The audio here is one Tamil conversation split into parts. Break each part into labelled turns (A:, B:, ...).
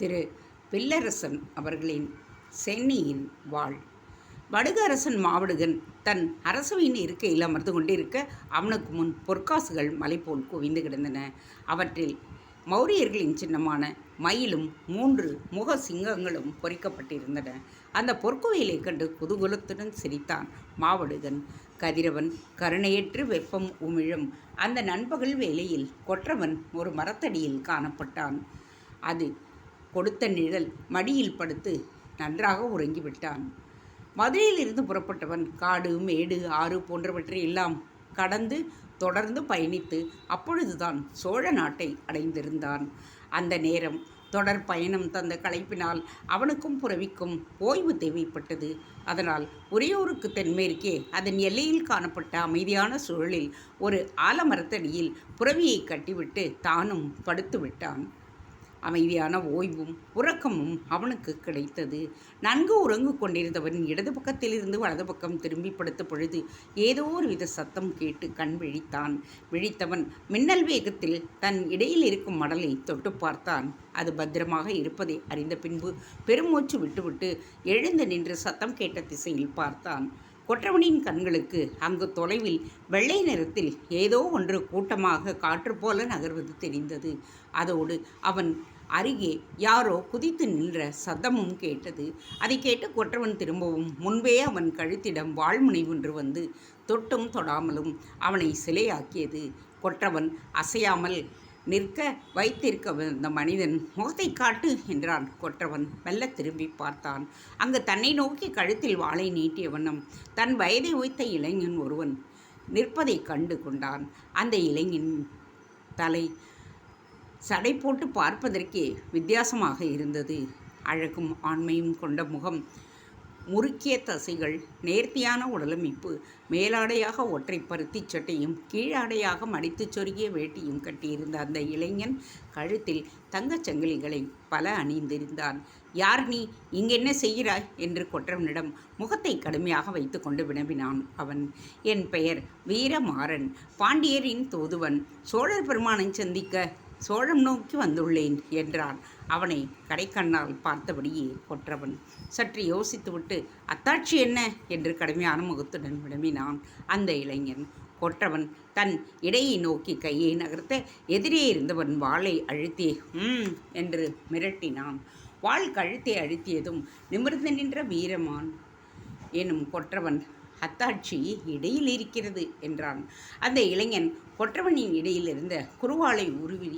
A: திரு பில்லரசன் அவர்களின் சென்னியின் வாழ். வடுகரசன் மாவடுகன் தன் அரசவையின் இருக்கையில் அமர்ந்து கொண்டிருக்க அவனுக்கு முன் பொற்காசுகள் மலை போல் குவிந்து கிடந்தன. அவற்றில் மௌரியர்களின் சின்னமான மயிலும் மூன்று முக சிங்கங்களும் பொறிக்கப்பட்டிருந்தன. அந்த பொற்குவையிலை கண்டு குதூகலத்துடன் சிரித்தான் மாவடுகன். கதிரவன் கருணையற்று வெப்பம் உமிழும் அந்த நண்பகல் வேளையில் கொற்றவன் ஒரு மரத்தடியில் காணப்பட்டான். அது கொடுத்த நிழல் மடியில் படுத்து நன்றாக உறங்கிவிட்டான். மதுரையிலிருந்து புறப்பட்டவன் காடு மேடு ஆறு போன்றவற்றை எல்லாம் கடந்து தொடர்ந்து பயணித்து அப்பொழுதுதான் சோழ நாட்டை அடைந்திருந்தான். அந்த நேரம் தொடர் பயணம் தந்த களைப்பினால் அவனுக்கும் புறவிக்கும் ஓய்வு தேவைப்பட்டது. அதனால் உரையோருக்கு தென்மேற்கே அதன் எல்லையில் காணப்பட்ட அமைதியான சூழலில் ஒரு ஆலமரத்தடியில் புறவியை கட்டிவிட்டு தானும் படுத்து விட்டான் அமைதியான ஓய்வும் உறக்கமும் அவனுக்கு கிடைத்தது. நன்கு உறங்கு கொண்டிருந்தவன் இடது பக்கத்திலிருந்து வலது பக்கம் திரும்பி படுத்த பொழுது ஏதோ ஒரு வித சத்தம் கேட்டு கண் விழித்தான். விழித்தவன் மின்னல் வேகத்தில் தன் இடையில் இருக்கும் மடலை தொட்டு பார்த்தான். அது பத்திரமாக இருப்பதை அறிந்த பின்பு பெருமூச்சு விட்டுவிட்டு எழுந்து நின்று சத்தம் கேட்ட திசையில் பார்த்தான். கொற்றவனின் கண்களுக்கு அங்கு தொலைவில் வெள்ளை நிறத்தில் ஏதோ ஒன்று கூட்டமாக காற்று போல நகர்வது தெரிந்தது. அதோடு அவன் அருகே யாரோ குதித்து நின்ற சத்தமும் கேட்டது. அதை கேட்டு கொற்றவன் திரும்பவும் முன்பே அவன் கழுத்திடம் வாழ்முனை ஒன்று வந்து தொட்டும் தொடாமலும் அவனை சிலையாக்கியது. கொற்றவன் அசையாமல் நிற்க வைத்திருக்க வந்த மனிதன் முகத்தை காட்டு என்றான் கொற்றவன். மெல்ல திரும்பி பார்த்தான். அங்கு தன்னை நோக்கி கழுத்தில் வாளை நீட்டிய வண்ணம் தன் வயதை உய்த்த இளைஞன் ஒருவன் நிற்பதை கண்டு கொண்டான். அந்த இளைஞன் தலை சடை போட்டு பார்ப்பதற்கே வித்தியாசமாக இருந்தது. அழகும் ஆண்மையும் கொண்ட முகம் முறுக்கிய தசைகள் நேர்த்தியான உடலமைப்பு மேலாடையாக ஒற்றை பருத்தி சட்டையும் கீழாடையாக மடித்துச் சொருகிய வேட்டியும் கட்டியிருந்த அந்த இளைஞன் கழுத்தில் தங்கச் சங்கிலிகளை பல அணிந்திருந்தான். யார் நீ? இங்கென்ன செய்கிறாய் என்று கொற்றவனிடம் முகத்தை கடுமையாக வைத்துக்கொண்டு வினவினான் அவன். என் பெயர் வீரமாறன். பாண்டியரின் தூதுவன். சோழர் பெருமானை சந்திக்க சோழம் நோக்கி வந்துள்ளேன் என்றான். அவனை கடைக்கண்ணால் பார்த்தபடியே கொற்றவன். சற்று யோசித்துவிட்டு அத்தாட்சி என்ன? என்று கடுமையான முகத்துடன் விளம்பினான் அந்த இளைஞன். கொற்றவன் தன் இடையை நோக்கி கையை நகர்த்த எதிரே இருந்தவன் வாளை அழுத்தி ம் என்று மிரட்டினான். வாள் கழுத்தை அழுத்தியதும் நிமிர்ந்து நின்ற வீரமான். எனும் கொற்றவன் அத்தாட்சி இடையில் இருக்கிறது என்றான். அந்த இளைஞன் கொற்றவனின் இடையில் இருந்த குருவாளை உருவி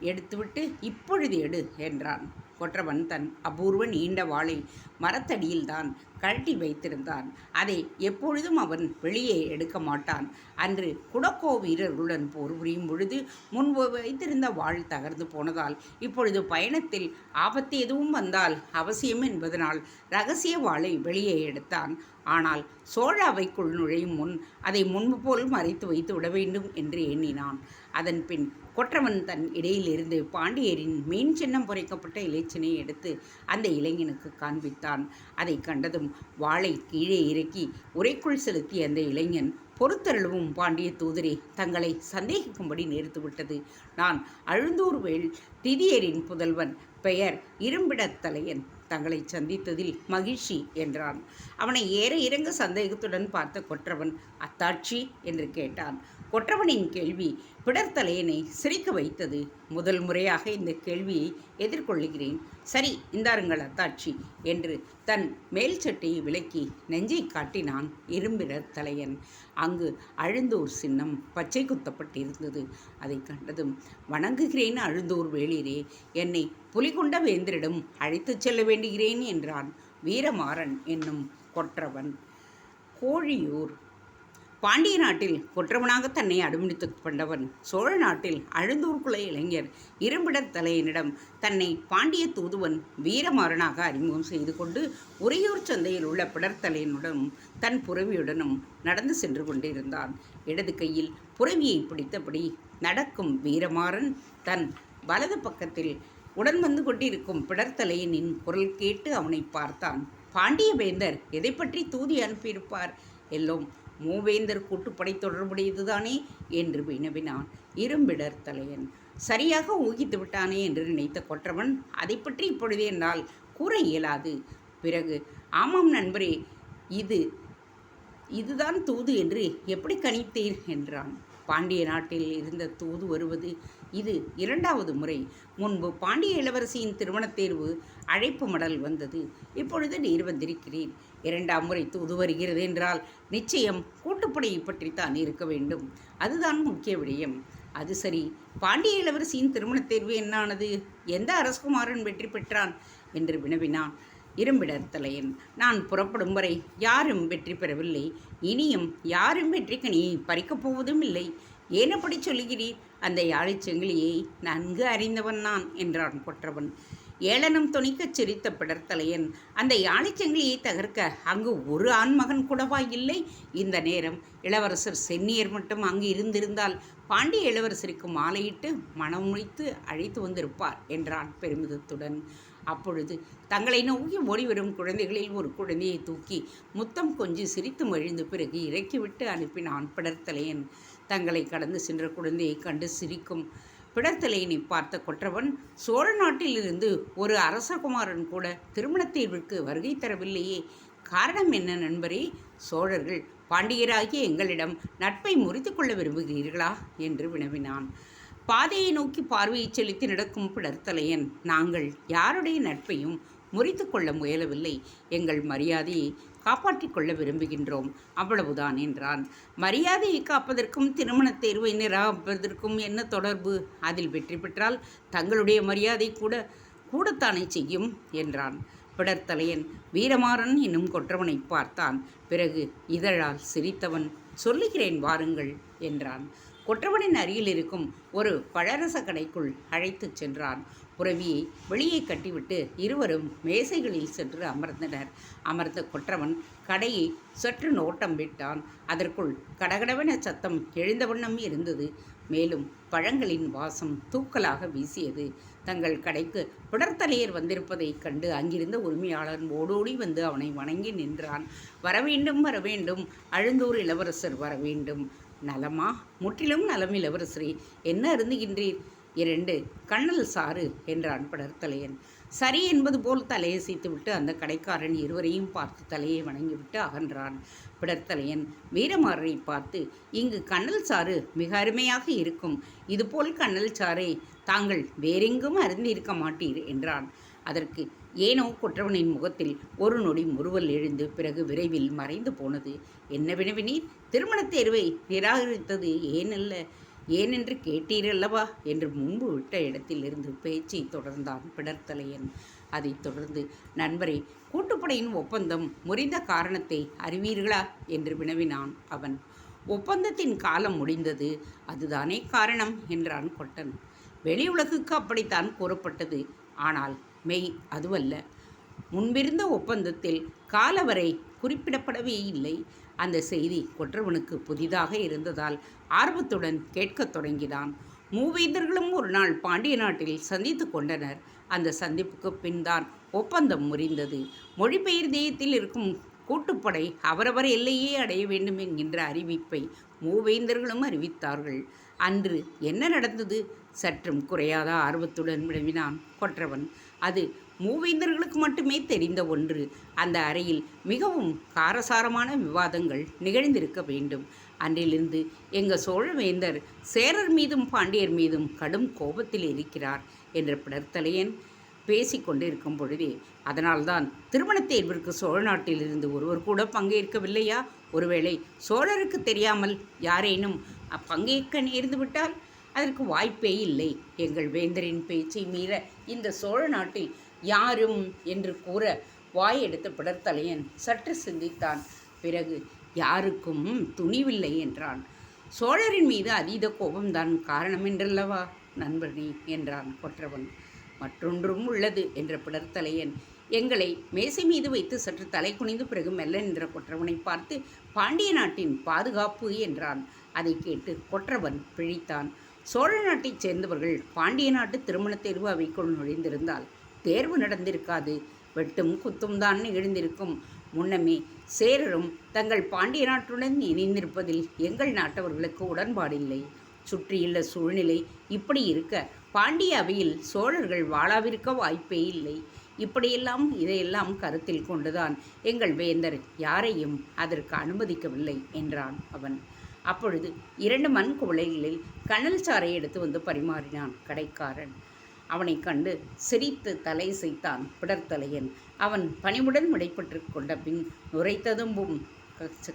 A: எடுத்துவிட்டு இப்பொழுது எடு என்றான். கொற்றவன் தன் அபூர்வ நீண்ட வாளை மரத்தடியில்தான் கழட்டி வைத்திருந்தான். அதை எப்பொழுதும் அவன் வெளியே எடுக்க மாட்டான். அன்று குடக்கோ வீரர்களுடன் போர் புரியும் பொழுது முன்பு வைத்திருந்த வாழ் தகர்ந்து போனதால் இப்பொழுது பயணத்தில் ஆபத்து எதுவும் வந்தால் அவசியம் என்பதனால் ரகசிய வாளை வெளியே எடுத்தான். ஆனால் சோழ அவைக்குள் நுழையும் முன் அதை முன்பு போல் மறைத்து வைத்து விட வேண்டும் என்று எண்ணினான். அதன் பின் கொற்றவன் தன் இடையிலிருந்து பாண்டியரின் மீன் சின்னம் பொறைக்கப்பட்ட இலைச்சினை எடுத்து அந்த இளைஞனுக்கு காண்பித்தான். அதை கண்டதும் வாளை கீழே இறக்கி உரைக்குள் செலுத்திய அந்த இளைஞன் பொறுத்தருளவும் பாண்டிய தூதரே தங்களை சந்தேகிக்கும்படி நேர்த்துவிட்டது. நான் அழுந்தூர் வேள் திதியரின் புதல்வன் பெயர் இரும்பிடத்தலையன் தங்களை சந்தித்ததில் மகிழ்ச்சி என்றான். அவனை ஏற இறங்க சந்தேகத்துடன் பார்த்த கொற்றவன் அத்தாட்சி என்று கேட்டான். கொற்றவனின் கேள்வி பிடர்த்தலையனை சிரிக்க வைத்தது. முதல் முறையாக இந்த கேள்வியை எதிர்கொள்ளுகிறேன். சரி இந்தாருங்கள் அத்தாட்சி என்று தன் மேல் சட்டையை விலக்கி நெஞ்சை காட்டினான் இரும்பிடர் தலையன். அங்கு அழுந்தூர் சின்னம் பச்சை குத்தப்பட்டிருந்தது. அதை கண்டதும் வணங்குகிறேன் அழுந்தூர் வேளிரே என்னை புலிகொண்ட வேந்தரிடம் அழைத்துச் செல்ல வேண்டுகிறேன் என்றான் வீரமாறன் என்னும் கொற்றவன். கோழியூர் பாண்டிய நாட்டில் கொற்றவனாக தன்னை அடிமுடித்துக் கொண்டவன் சோழ நாட்டில் அழுந்தூர்குல இளைஞர் இரும்பிடத் தலையனிடம் தன்னை பாண்டிய தூதுவன் வீரமாறனாக அறிமுகம் செய்து கொண்டு உறையூர் சந்தையில் உள்ள பிடர்த்தலையனுடனும் தன் புறவியுடனும் நடந்து சென்று கொண்டிருந்தான். இடது கையில் புறவியை பிடித்தபடி நடக்கும் வீரமாறன் தன் வலது பக்கத்தில் உடன் வந்து கொண்டிருக்கும் பிடர்த்தலையனின் குரல் கேட்டு அவனை பார்த்தான். பாண்டிய வேந்தர் எதை பற்றி தூதி அனுப்பியிருப்பார்? எல்லோரும் மூவேந்தர் கூட்டுப்படை தொடர்புடையதுதானே? என்று வினவினான் இரும்பிடர் தலையன். சரியாக ஊகித்து விட்டானே என்று நினைத்த கொற்றவன் அதை பற்றி இப்பொழுதே என்னால் கூற இயலாது. பிறகு ஆமாம் நண்பரே இது இதுதான் தூது என்று எப்படி கணித்தீர் என்றான். பாண்டிய நாட்டில் இருந்த தூது வருவது இது இரண்டாவது முறை. முன்பு பாண்டிய இளவரசியின் திருமணத் தேர்வு அழைப்பு மடல் வந்தது. இப்பொழுது நீர் வந்திருக்கிறீர். இரண்டாம் முறை தூது வருகிறது என்றால் நிச்சயம் கூட்டுப்படையை பற்றித்தான் இருக்க வேண்டும். அதுதான் முக்கிய விடயம். அது சரி பாண்டிய இளவரசியின் திருமணத் தேர்வு என்னானது? எந்த அரசகுமாரன் வெற்றி பெற்றான்? என்று வினவினான். இரும்பிடத்தலையன். நான் புறப்படும் வரை யாரும் வெற்றி பெறவில்லை. இனியும் யாரும் வெற்றிக்கு நீ பறிக்கப் போவதும் இல்லை. ஏன் அப்படி சொல்லுகிறீர்? அந்த யாழைச் செங்கிலியை நன்கு அறிந்தவன் நான் என்றான் கொற்றவன். ஏளனம் துணிக்கச் சிரித்த பிடர்த்தலையன் அந்த யாழைச்செங்கிலியை தகர்க்க அங்கு ஒரு ஆண்மகன் கூடவா இல்லை? இந்த நேரம் இளவரசர் சென்னியர் மட்டும் அங்கு இருந்திருந்தால் பாண்டிய இளவரசருக்கு மாலையிட்டு மனம் முடித்து அழைத்து வந்திருப்பார் என்றான் பெருமிதத்துடன். அப்பொழுது தங்களை நோக்கி ஓடிவரும் குழந்தைகளில் ஒரு குழந்தையை தூக்கி முத்தம் கொஞ்சி சிரித்து மகிழ்ந்த பிறகு இறக்கிவிட்டு அனுப்பினான் பிடர்த்தலையன். தங்களை கடந்து சென்ற குழந்தையை கண்டு சிரிக்கும் பிடர்த்தலையனை பார்த்த கொற்றவன் சோழ நாட்டிலிருந்து ஒரு அரசகுமாரன் கூட திருமணத்தீர்விற்கு வருகை தரவில்லையே. காரணம் என்ன நண்பரே? சோழர்கள் பாண்டியராகிய எங்களிடம் நட்பை முறித்து கொள்ள விரும்புகிறீர்களா? என்று வினவினான். பாதையை நோக்கி பார்வையை செலுத்தி நடக்கும் பிடர்த்தலையன். நாங்கள் யாருடைய நட்பையும் முறித்து கொள்ள முயலவில்லை. எங்கள் மரியாதையை காப்பாற்றிக் கொள்ள விரும்புகின்றோம். அவ்வளவுதான் என்றான். மரியாதையை காப்பதற்கும் திருமணத் தேர்வை நிராகரிப்பதற்கும் என்ன தொடர்பு? அதில் வெற்றி பெற்றால் தங்களுடைய மரியாதை கூட கூடத்தானே செய்யும்? என்றான் பிடர்த்தலையன். வீரமாறன் என்னும் கொற்றவனை பார்த்தான். பிறகு இதழால் சிரித்தவன் சொல்லுகிறேன் வாருங்கள் என்றான். கொற்றவனின் அருகில் இருக்கும் ஒரு பழரச கடைக்குள் அழைத்துச் சென்றான். புறவியை வெளியே கட்டிவிட்டு இருவரும் மேசைகளில் சென்று அமர்ந்தனர். அமர்ந்த கொற்றவன் கடையை சற்று நோட்டம் விட்டான். அதற்குள் கடகடவென சத்தம் எழுந்த வண்ணம் இருந்தது. மேலும் பழங்களின் வாசம் தூக்கலாக வீசியது. தங்கள் கடைக்கு பிடர்த்தலையர் வந்திருப்பதைக் கண்டு அங்கிருந்த உரிமையாளன் ஓடோடி வந்து அவனை வணங்கி நின்றான். வரவேண்டும் வரவேண்டும் அழுந்தூர் இளவரசர் வரவேண்டும் நலமா? முற்றிலும் நலம் இளவரசரே என்ன அருந்துகின்றீர்? இரண்டு கண்ணல் சாறு என்றான் படர்த்தலையன் சரி என்பது போல் தலையசைத்துவிட்டு அந்த கடைக்காரன் இருவரையும் பார்த்து தலையை வணங்கிவிட்டு அகன்றான். பிடர்த்தலையன் வீரமாறரை பார்த்து இங்கு கண்ணல் சாறு மிக அருமையாக இருக்கும். இதுபோல் கண்ணல் சாறை தாங்கள் வேறெங்கும் அருந்திருக்க மாட்டீர் என்றான். அதற்கு ஏனோ கொற்றவனின் முகத்தில் ஒரு நொடி முறுவல் எழுந்து பிறகு விரைவில் மறைந்து போனது. என்ன வினவினீர்? திருமணத் தேர்வை நிராகரித்தது ஏனல்ல? ஏனென்று கேட்டீரல்லவா? என்று முன்பு விட்ட இடத்திலிருந்து பேச்சை தொடர்ந்தான் பிடர்த்தலையன். அதைத் தொடர்ந்து நண்பரே கூட்டுப்படையின் ஒப்பந்தம் முறிந்த காரணத்தை அறிவீர்களா? என்று வினவினான் அவன். ஒப்பந்தத்தின் காலம் முடிந்தது. அதுதானே காரணம்? என்றான் கொட்டன். வெளி உலகுக்கு அப்படித்தான் கூறப்பட்டது. ஆனால் மெய் அதுவல்ல. முன்பிருந்த ஒப்பந்தத்தில் காலவரை குறிப்பிடப்படவே இல்லை. அந்த செய்தி கொற்றவனுக்கு புதிதாக இருந்ததால் ஆர்வத்துடன் கேட்கத் தொடங்கினான். மூவேந்தர்களும் ஒரு நாள் பாண்டிய நாட்டில் சந்தித்து கொண்டனர். அந்த சந்திப்புக்கு பின்தான் ஒப்பந்தம் முறிந்தது. மொழிபெயர் தேயத்தில் இருக்கும் கூட்டுப்படை அவரவர் எல்லையே அடைய வேண்டும் என்கின்ற அறிவிப்பை மூவேந்தர்களும் அறிவித்தார்கள். அன்று என்ன நடந்தது? சற்றும் குறையாத ஆர்வத்துடன் வினவினான் கொற்றவன். அது மூவேந்தர்களுக்கு மட்டுமே தெரிந்த ஒன்று. அந்த அறையில் மிகவும் காரசாரமான விவாதங்கள் நிகழ்ந்திருக்க வேண்டும். அன்றிலிருந்து எங்கள் சோழவேந்தர் சேரர் மீதும் பாண்டியர் மீதும் கடும் கோபத்தில் இருக்கிறார் என்ற பிடர்த்தலையன் பேசிக் கொண்டிருக்கும் பொழுதே அதனால்தான் திருமண தேர்விற்கு சோழ நாட்டிலிருந்து ஒருவர் கூட பங்கேற்கவில்லையா? ஒருவேளை சோழருக்கு தெரியாமல் யாரேனும் பங்கேற்க நேர்ந்துவிட்டால்? அதற்கு வாய்ப்பே இல்லை. எங்கள் வேந்தரின் பேச்சை மீற இந்த சோழ நாட்டில் யாரும் என்று கூற வாய் எடுத்த பிடர்த்தலையன் சற்று சிந்தித்தான். பிறகு யாருக்கும் துணிவில்லை என்றான். சோழரின் மீது அதீத கோபம்தான் காரணம் என்றல்லவா? நண்பனே என்றான் கொற்றவன். மற்றொன்றும் உள்ளது என்ற பிடர்த்தலையன் எங்களை மேசை மீது வைத்து சற்று தலை குனிந்து பிறகு மெல்ல நின்ற கொற்றவனை பார்த்து பாண்டிய நாட்டின் பாதுகாப்பு என்றான். அதை கேட்டு கொற்றவன் பிழித்தான். சோழ நாட்டைச் சேர்ந்தவர்கள் பாண்டிய நாட்டு திருமண தேர்வு அவைக்குள் நுழைந்திருந்தால் தேர்வு நடந்திருக்காது. வெட்டும் குத்தும் தான் எழுந்திருக்கும். முன்னமே சேரரும் தங்கள் பாண்டிய நாட்டுடன் இணைந்திருப்பதில் எங்கள் நாட்டவர்களுக்கு உடன்பாடில்லை. சுற்றியுள்ள சூழ்நிலை இப்படி இருக்க பாண்டிய அவையில் சோழர்கள் வாழாவிருக்க வாய்ப்பே இல்லை. இப்படியெல்லாம் இதையெல்லாம் கருத்தில் கொண்டுதான் எங்கள் வேந்தர் யாரையும் அதற்கு அனுமதிக்கவில்லை என்றான் அவன். அப்பொழுது இரண்டு மண் குவளைகளில் கனல் சாறை எடுத்து வந்து பரிமாறினான் கடைக்காரன். அவனை கண்டு சிரித்து தலை செய்தான் பிடர்த்தலையன். அவன் பணிவுடன் விடைபெற்று கொண்ட பின் நுரைத்ததும்பும்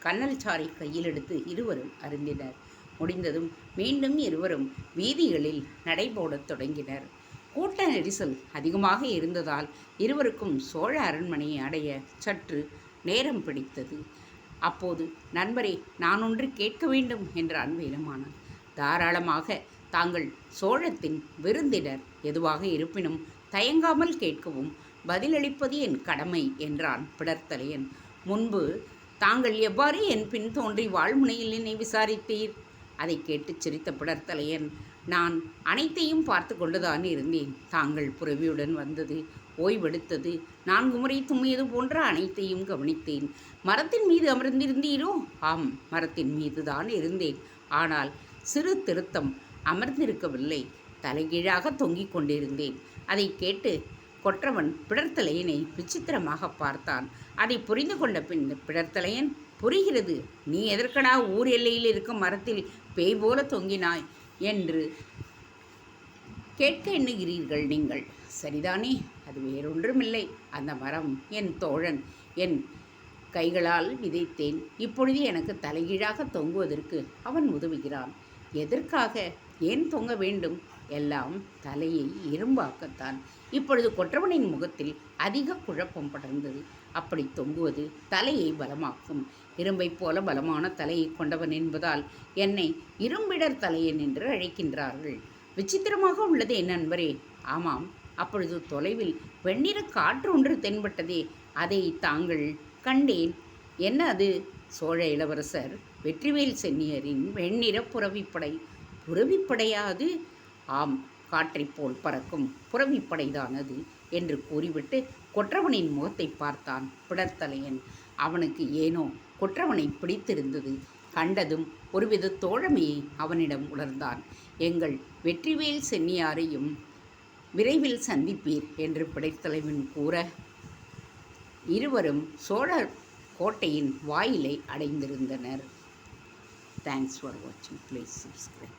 A: கண்ணல் சாறை கையில் எடுத்து இருவரும் அருந்தினர். முடிந்ததும் மீண்டும் இருவரும் வீதிகளில் நடைபோடத் தொடங்கினர். கூட்ட நெரிசல் அதிகமாக இருந்ததால் இருவருக்கும் சோழ அரண்மனையை அடைய சற்று நேரம் பிடித்தது. அப்போது நண்பரே நான் ஒன்று கேட்க வேண்டும் என்றான் வேலுமானன் தாராளமாக தாங்கள் சோழத்தின் விருந்தினர் எதுவாக இருப்பினும் தயங்காமல் கேட்கவும் பதிலளிப்பது என் கடமை என்றான் பிடர்த்தலையன். முன்பு தாங்கள் எவ்வாறு என் பின் தோன்றி வாழ்முனையில் என்னை விசாரித்தீர்? அதை கேட்டு சிரித்த பிடர்த்தலையன். நான் அனைத்தையும் பார்த்து கொண்டுதான் இருந்தேன். தாங்கள் புறவியுடன் வந்தது ஓய்வெடுத்தது நான்கு முறை தும்மியது போன்ற அனைத்தையும் கவனித்தேன். மரத்தின் மீது அமர்ந்திருந்தீரோ? ஆம் மரத்தின் மீது தான் இருந்தேன். ஆனால் சிறு திருத்தம் அமர்ந்திருக்கவில்லை. தலைகீழாக தொங்கிக் கொண்டிருந்தேன். அதை கேட்டு கொற்றவன் பிடர்த்தலையனை விசித்திரமாக பார்த்தான். அதை புரிந்து கொண்ட பின் பிடர்த்தலையன் புரிகிறது. நீ எதற்கடா ஊர் எல்லையில் இருக்கும் மரத்தில் பேய் போல தொங்கினாய்? என்று கேட்க எண்ணுகிறீர்கள் நீங்கள். சரிதானே அது வேறொன்றுமில்லை. அந்த மரம் என் தோழன். என் கைகளால் விதைத்தேன் இப்பொழுது எனக்கு தலைகீழாக தொங்குவதற்கு அவன் உதவுகிறான். எதற்காக? ஏன் தொங்க வேண்டும்? எல்லாம் தலையை இரும்பாக்கத்தான். இப்பொழுது கொற்றவனின் முகத்தில் அதிக குழப்பம் படர்ந்தது. அப்படி தொங்குவது தலையை பலமாக்கும். இரும்பைப் போல பலமான தலையை கொண்டவன் என்பதால் என்னை இரும்பிடர் தலையன் என்று அழைக்கின்றார்கள். விசித்திரமாக உள்ளது என் நண்பரே. ஆமாம் அப்பொழுது தொலைவில் வெண்ணிற காற்று ஒன்று தென்பட்டதே. அதை தாங்கள் கண்டேன். என்ன அது சோழ இளவரசர் வெற்றிவேல் சென்னியரின் வெண்ணிற புறவிப்படை புறவிப்படையாது ஆம் காற்றைப் போல் பறக்கும் புறவிப்படைதான் அது என்று கூறிவிட்டு கொற்றவனின் முகத்தை பார்த்தான் பிடர்த்தலையன். அவனுக்கு ஏனோ கொற்றவனை பிடித்திருந்தது. கண்டதும் ஒருவித தோழமையை அவனிடம் உணர்ந்தான். எங்கள் வெற்றிவேல் சென்னியாரையும் விரைவில் சந்திப்பீர் என்று பிடைத்தலைவன் கூற இருவரும் சோழர் கோட்டையின் வாயிலை அடைந்திருந்தனர். தேங்க்ஸ் ஃபார் வாட்சிங் ப்ளீஸ் சப்ஸ்கிரைப்